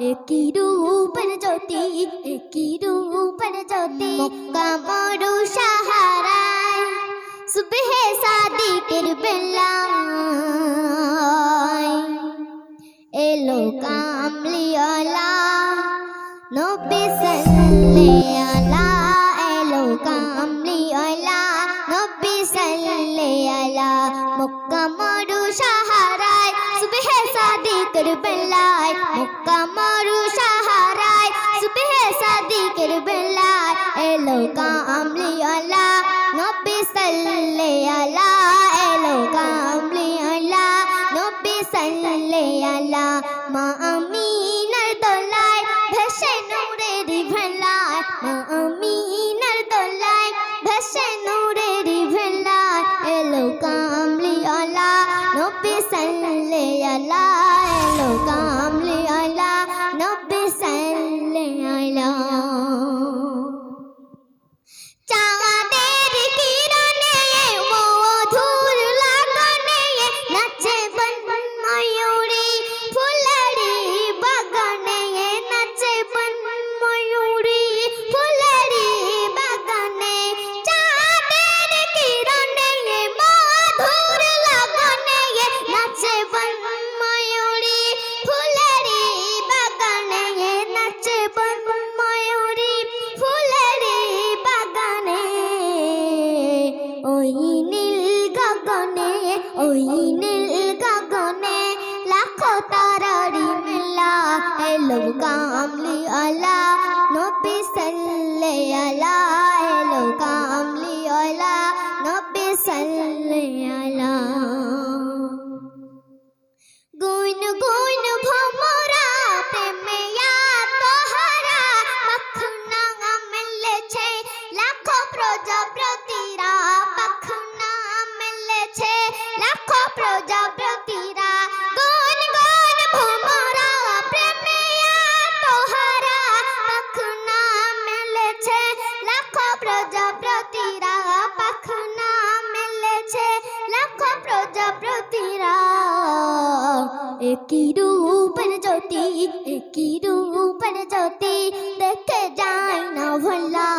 একই রূপের জ্যোতি একই রূপের জ্যোতি মরু সাহারায় সুবহে সাদিকের বেলায় এলো কামলিওয়ালা নবী সাল্লে আলা এলো কামলিওয়ালা নবী সাল্লে আলা মক্কা মরু সাদিকের বেলায়, মক্কা মারু সাহারায়, সুবহে সাদিকের বেলায়, এলো কামলিওয়ালা, নবী সাল্লে আলা এলো কামলিওয়ালা, নবী সাল্লে আলা মা আমিনার এলো কামলি আলা, নবী সাল্লে আলা, এলো কামলি আলা, নবী সাল্লে আলা। গুণ গুণ ভমরা প্রেমিয়া তোহারা পাখনা একই রূপের জ্যোতি একই রূপের জ্যোতি দেখে যায় না ভোলা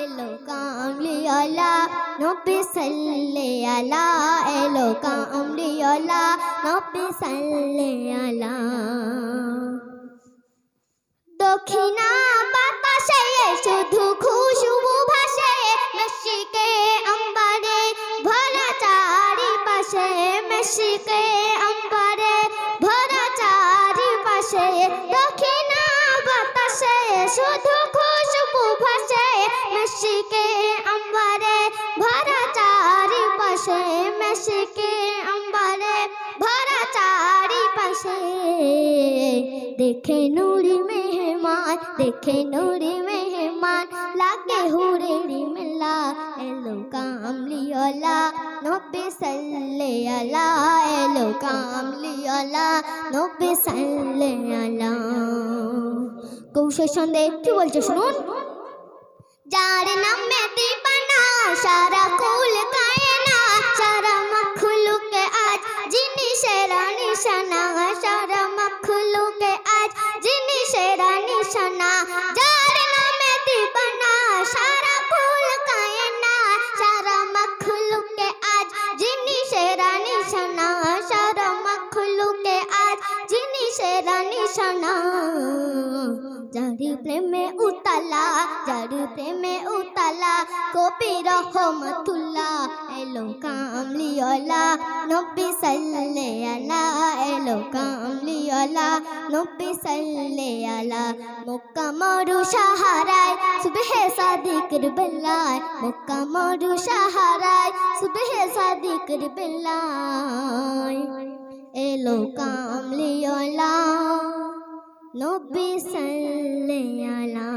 এলো কামলিওয়ালা নবী সাল্লে আলা এলো কামলিওয়ালা নবী সাল্লে আলা দক্ষিণা বাতাসে শুধু খুশবু ভাসে মেশিকে আম্বারে ভরা চারিপাশে মেশিকে শুধু খুশবু ভাসে মেশিকে আম্বারে ভরা চারিপাশে মেশিকে আম্বারে ভরা চারিপাশে দেখে নুরি মেহমান, দেখে নুরি মেহমান, লাগে হুরেরি মেলা এলো কামলিওয়ালা নব্বে সাল্লে আলা এলো কৌশল সন্দেহ কি বলছো শুনুন? যারি প্রেমে উতালা যারি প্রেমে উতালা কবি রহমতুল্লাহ এলো কামলিওয়ালা নব্বী সাল্লে আলা এলো কামলিওয়ালা নব্বী সাল্লে আলা মক্কা মরু সাহারায় সুবহে সাদিকের বেলায় মক্কা মরু সাহারায় সুবহে সাদিকের বেলায় এলো কামলিওয়ালা নব্বী সাল্লে আলা